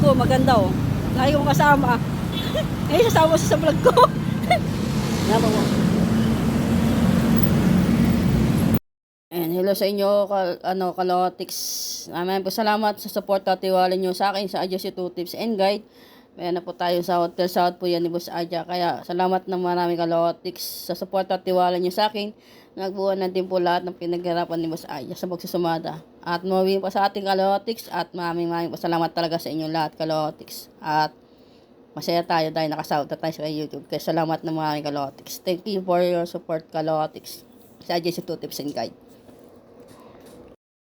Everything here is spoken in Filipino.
oh, maganda oh. Lagi kong kasama. Ngayon sasama siya sa vlog ko. Napa mo. Ayan, hello sa inyo, kal, ano, Kalotix. Maraming po salamat sa support at tiwala nyo sa akin sa Adjust 2 Tips and Guide. Meron na po tayo sa Hotel South po yan ni Boss Aja. Kaya salamat na maraming Kalotix sa support at tiwala nyo sa akin. Nagbuo na din po lahat ng pinaghirapan ni Boss Aja sa pagsusumada. At mawin pa sa ating Kalotix at maraming maraming po salamat talaga sa inyo lahat Kalotix. At masaya tayo dahil nakasahod na tayo sa YouTube. Kaya salamat na maraming Kalotix. Thank you for your support Kalotix sa Adjust 2 Tips and Guide.